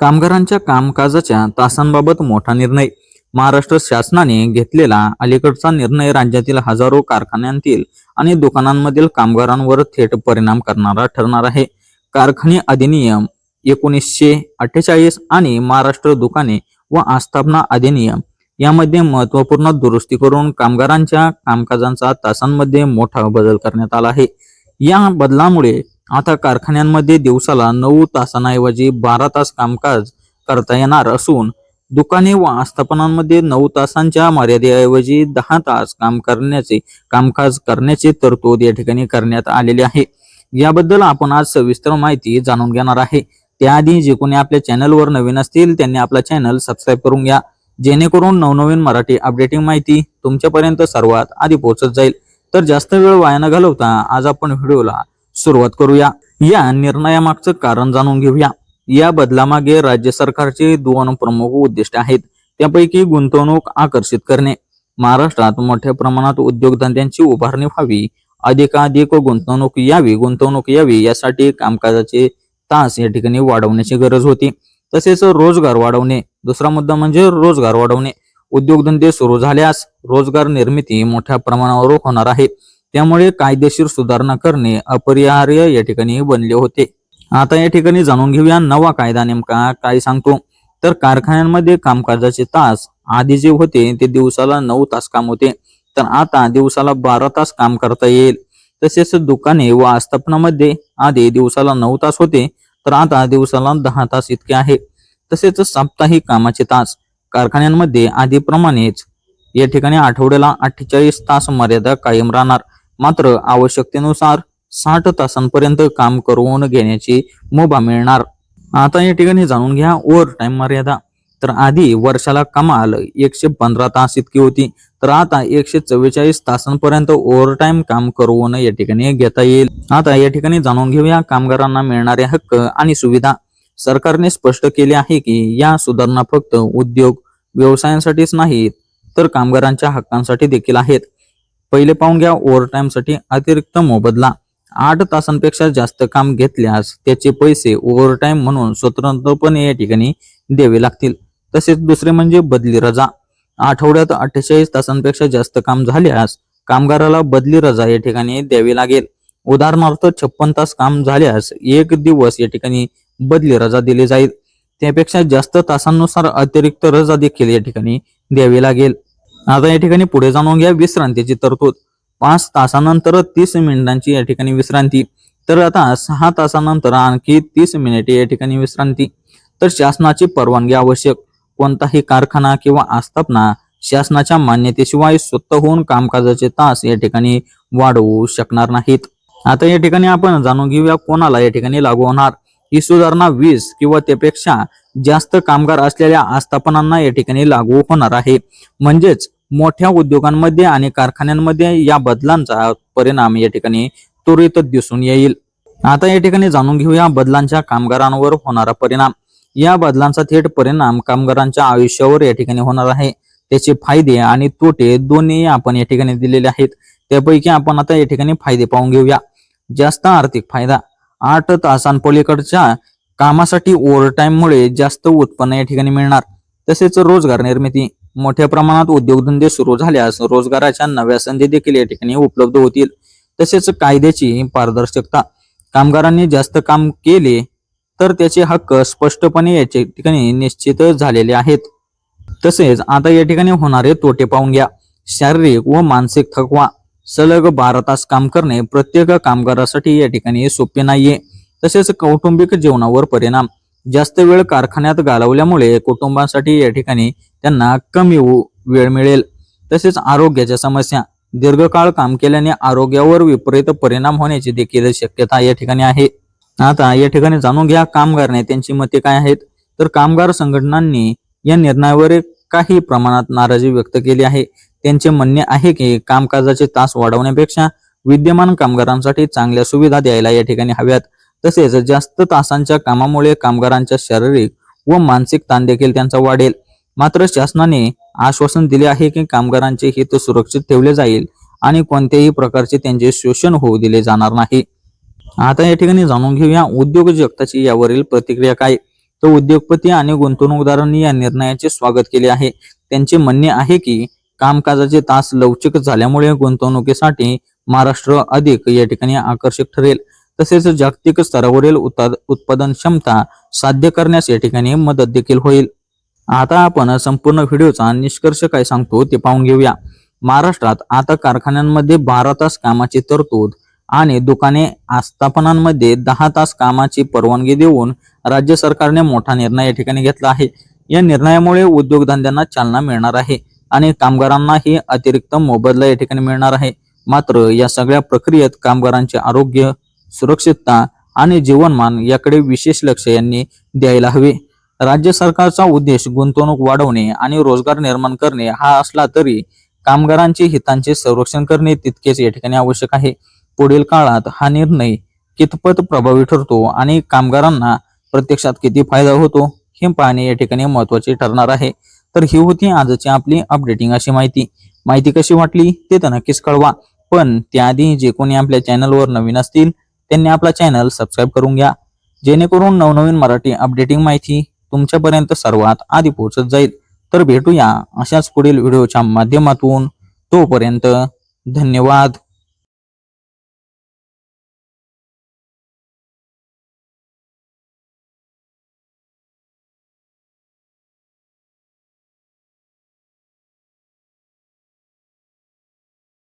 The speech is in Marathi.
कामगारांच्या कामकाजाच्या तासांबाबत मोठा निर्णय. महाराष्ट्र शासनाने घेतलेला अलीकडचा निर्णय राज्यातील हजारो कारखान्यांतील आणि दुकानांमधील कामगारांवर थेट परिणाम करणारा ठरणार आहे. कारखाने अधिनियम एकोणीसशे अठ्ठेचाळीस आणि महाराष्ट्र दुकाने व आस्थापना अधिनियम यामध्ये महत्त्वपूर्ण दुरुस्ती करून कामगारांच्या कामकाजांचा तासांमध्ये मोठा बदल करण्यात आला आहे. या बदलामुळे आता कारखान्यांमध्ये दिवसाला नऊ तासांऐवजी बारा तास कामकाज करता येणार असून दुकाने व आस्थापनांमध्ये नऊ तासांच्या मर्यादेऐवजी दहा तास काम करण्याचे कामकाज करण्याची तरतूद या ठिकाणी करण्यात आलेली आहे. याबद्दल आपण आज सविस्तर माहिती जाणून घेणार आहे. त्याआधी जे कोणी आपल्या चॅनलवर नवीन असतील त्यांनी आपला चॅनल सबस्क्राईब करून घ्या. जेणेकरून नवनवीन मराठी अपडेटिंग माहिती तुमच्यापर्यंत सर्वात आधी पोहोचत जाईल. तर जास्त वेळ वाया न घालवता आज आपण व्हिडिओला सुरुवात करूया. या निर्णयामागचं कारण जाणून घेऊया. या बदलामागे राज्य सरकारचे दोन प्रमुख उद्दिष्ट आहेत. त्यापैकी गुंतवणूक आकर्षित करणे. महाराष्ट्रात मोठ्या प्रमाणात उद्योगधंद्यांची उभारणी व्हावी. अधिकाधिक गुंतवणूक यावी गुंतवणूक यावी यासाठी कामकाजाचे तास या ठिकाणी वाढवण्याची गरज होती. तसेच रोजगार वाढवणे. दुसरा मुद्दा म्हणजे रोजगार वाढवणे. उद्योगधंदे सुरू झाल्यास रोजगार निर्मिती मोठ्या प्रमाणावर होणार आहे. त्यामुळे कायदेशीर सुधारणा करणे अपरिहार्य या ठिकाणी बनले होते. आता या ठिकाणी जाणून घेऊया नवा कायदा नेमका काय सांगतो. तर कारखान्यांमध्ये कामकाजाचे तास आधी जे होते ते दिवसाला नऊ तास काम होते. तर आता दिवसाला बारा तास काम करता येईल. तसेच दुकाने व आस्थापनामध्ये आधी दिवसाला नऊ तास होते तर आता दिवसाला दहा तास इतके आहे. तसेच साप्ताहिक कामाचे तास कारखान्यांमध्ये आधीप्रमाणेच या ठिकाणी आठवड्याला अठ्ठेचाळीस तास मर्यादा कायम राहणार. मात्र आवश्यकतेनुसार साठ तासांपर्यंत काम करून घेण्याची मुभा मिळणार. आता या ठिकाणी जाणून घ्या ओव्हर टाइम मर्यादा. तर आधी वर्षाला कमाल एकशे पंधरा तास इतकी होती. तर आता एकशे चव्वेचाळीस तासांपर्यंत ओव्हर काम करून या ठिकाणी घेता येईल. आता या ठिकाणी जाणून घेऊया कामगारांना मिळणारे हक्क आणि सुविधा. सरकारने स्पष्ट केले आहे की या सुधारणा फक्त उद्योग व्यवसायांसाठीच नाहीत तर कामगारांच्या हक्कांसाठी देखील आहेत. पहिले पाहून घ्या ओव्हरसाठी अतिरिक्त मोबदला. आठ तासांपेक्षा जास्त काम घेतल्यास त्याचे पैसे ओव्हरटाईम म्हणून स्वतंत्रपणे या ठिकाणी द्यावे लागतील. तसेच दुसरे म्हणजे बदली रजा. आठवड्यात अठ्ठेचाळीस तासांपेक्षा जास्त काम झाल्यास कामगाराला बदली रजा या ठिकाणी द्यावी लागेल. उदाहरणार्थ छप्पन तास काम झाल्यास एक दिवस या ठिकाणी बदली रजा दिली जाईल. त्यापेक्षा जास्त तासांनुसार अतिरिक्त रजा देखील या ठिकाणी द्यावी लागेल. आता या ठिकाणी पुढे जाणून घ्या विश्रांतीची तरतूद. पाच तासानंतर तीस मिनिटांची या ठिकाणी विश्रांती. तर आता सहा तासानंतर आणखी तीस मिनिटे या ठिकाणी विश्रांती. तर शासनाची परवानगी आवश्यक. कोणताही कारखाना किंवा आस्थापना शासनाच्या मान्यतेशिवाय स्वतः होऊन कामकाजाचे तास या ठिकाणी वाढवू शकणार नाहीत. आता या ठिकाणी आपण जाणून घेऊया कोणाला या ठिकाणी लागू होणार. ही सुधारणा वीस किंवा त्यापेक्षा जास्त कामगार असलेल्या आस्थापनांना या ठिकाणी लागू होणार आहे. म्हणजेच मोठ्या उद्योगांमध्ये आणि कारखान्यांमध्ये या बदलांचा परिणाम या ठिकाणी त्वरित दिसून येईल. आता या ठिकाणी जाणून घेऊया बदलांच्या कामगारांवर होणारा परिणाम. या बदलांचा थेट परिणाम कामगारांच्या आयुष्यावर या ठिकाणी होणार आहे. त्याचे फायदे आणि तोटे दोन्ही आपण या ठिकाणी दिलेले आहेत. त्यापैकी आपण आता या ठिकाणी फायदे पाहून घेऊया. जास्त आर्थिक फायदा. आठ तासांपलीकडच्या कामासाठी ओव्हरटाईममुळे मुळे जास्त उत्पन्न या ठिकाणी मिळणार. तसेच रोजगार निर्मिती. मोठ्या प्रमाणात उद्योगधंदे सुरू झाल्यास रोजगाराच्या नव्या संधी देखील या ठिकाणी उपलब्ध होतील. तसेच कायद्याची पारदर्शकता. कामगारांनी जास्त काम केले तर त्याचे हक्क स्पष्टपणे याच्या ठिकाणी निश्चित झालेले आहेत. तसेच आता या ठिकाणी होणारे तोटे पाहून घ्या. शारीरिक व मानसिक थकवा सलग बारा तास काम करणे प्रत्येक कामगारासाठी या ठिकाणी सोपे नाहीये. तसेच कौटुंबिक जीवनावर परिणाम. जास्त वेळ कारखान्यात घालवल्यामुळे कुटुंबासाठी या ठिकाणी त्यांना कमी वेळ मिळेल. तसेच आरोग्याच्या समस्या. दीर्घकाळ काम केल्याने आरोग्यावर विपरीत परिणाम होण्याची देखील शक्यता या ठिकाणी आहे. आता या ठिकाणी जाणून घ्या कामगार नेत्यांची मते काय आहेत. तर कामगार संघटनांनी या निर्णयावर काही प्रमाणात नाराजी व्यक्त केली आहे. त्यांचे म्हणणे आहे की कामकाजाचे तास वाढवण्यापेक्षा विद्यमान कामगारांसाठी चांगल्या सुविधा द्यायला या ठिकाणी हव्यात. तसेच जास्त तासांच्या कामामुळे कामगारांच्या शारीरिक व मानसिक ताण देखील त्यांचा वाढेल. मात्र शासनाने आश्वासन दिले आहे की कामगारांचे हित सुरक्षित ठेवले जाईल आणि कोणत्याही प्रकारचे त्यांचे शोषण होऊ दिले जाणार नाही. आता या ठिकाणी जाणून घेऊया उद्योग जगताची यावरील प्रतिक्रिया काय? तर उद्योगपती आणि गुंतवणूकदारांनी या निर्णयाचे स्वागत केले आहे. त्यांचे म्हणणे आहे की कामकाजाचे तास लवचिक झाल्यामुळे गुंतवणुकीसाठी महाराष्ट्र अधिक या ठिकाणी आकर्षक ठरेल. तसेच जागतिक स्तरावरील उत्पादन क्षमता साध्य करण्यास या ठिकाणी मदत देखील होईल. आता आपण संपूर्ण व्हिडिओचा निष्कर्ष काय सांगतो ते पाहून घेऊया. महाराष्ट्रात आता कारखान्यांमध्ये बारा तास कामाची तरतूद आणि दुकाने आस्थापनांमध्ये दहा तास कामाची परवानगी देऊन राज्य सरकारने मोठा निर्णय या ठिकाणी घेतला आहे. या निर्णयामुळे उद्योगधंद्यांना चालना मिळणार आहे आणि कामगारांनाही अतिरिक्त मोबदला या ठिकाणी मिळणार आहे. मात्र या सगळ्या प्रक्रियेत कामगारांचे आरोग्य सुरक्षितता आणि जीवनमान याकडे विशेष लक्ष यांनी द्यायला हवे. राज्य सरकारचा उद्देश गुंतवणूक वाढवणे आणि रोजगार निर्माण करणे हा असला तरी कामगारांचे हितांचे संरक्षण करणे तितकेच या ठिकाणी आवश्यक आहे. पुढील काळात हा निर्णय कितपत प्रभावी ठरतो आणि कामगारांना प्रत्यक्षात किती फायदा होतो हे पाहणे या ठिकाणी महत्त्वाचे ठरणार आहे. तर ही होती आजची आपली अपडेटिंग अशी माहिती. माहिती कशी वाटली ते तर नक्कीच कळवा पण त्याआधी जे कोणी आपल्या चॅनलवर नवीन असतील त्यांनी आपला चॅनल सबस्क्राईब करून घ्या. जेणेकरून नवनवीन मराठी अपडेटिंग माहिती तुमच्यापर्यंत सर्वात आधी पोहोचत जाईल. तर भेटूया अशाच पुढील व्हिडिओच्या माध्यमातून. तोपर्यंत धन्यवाद.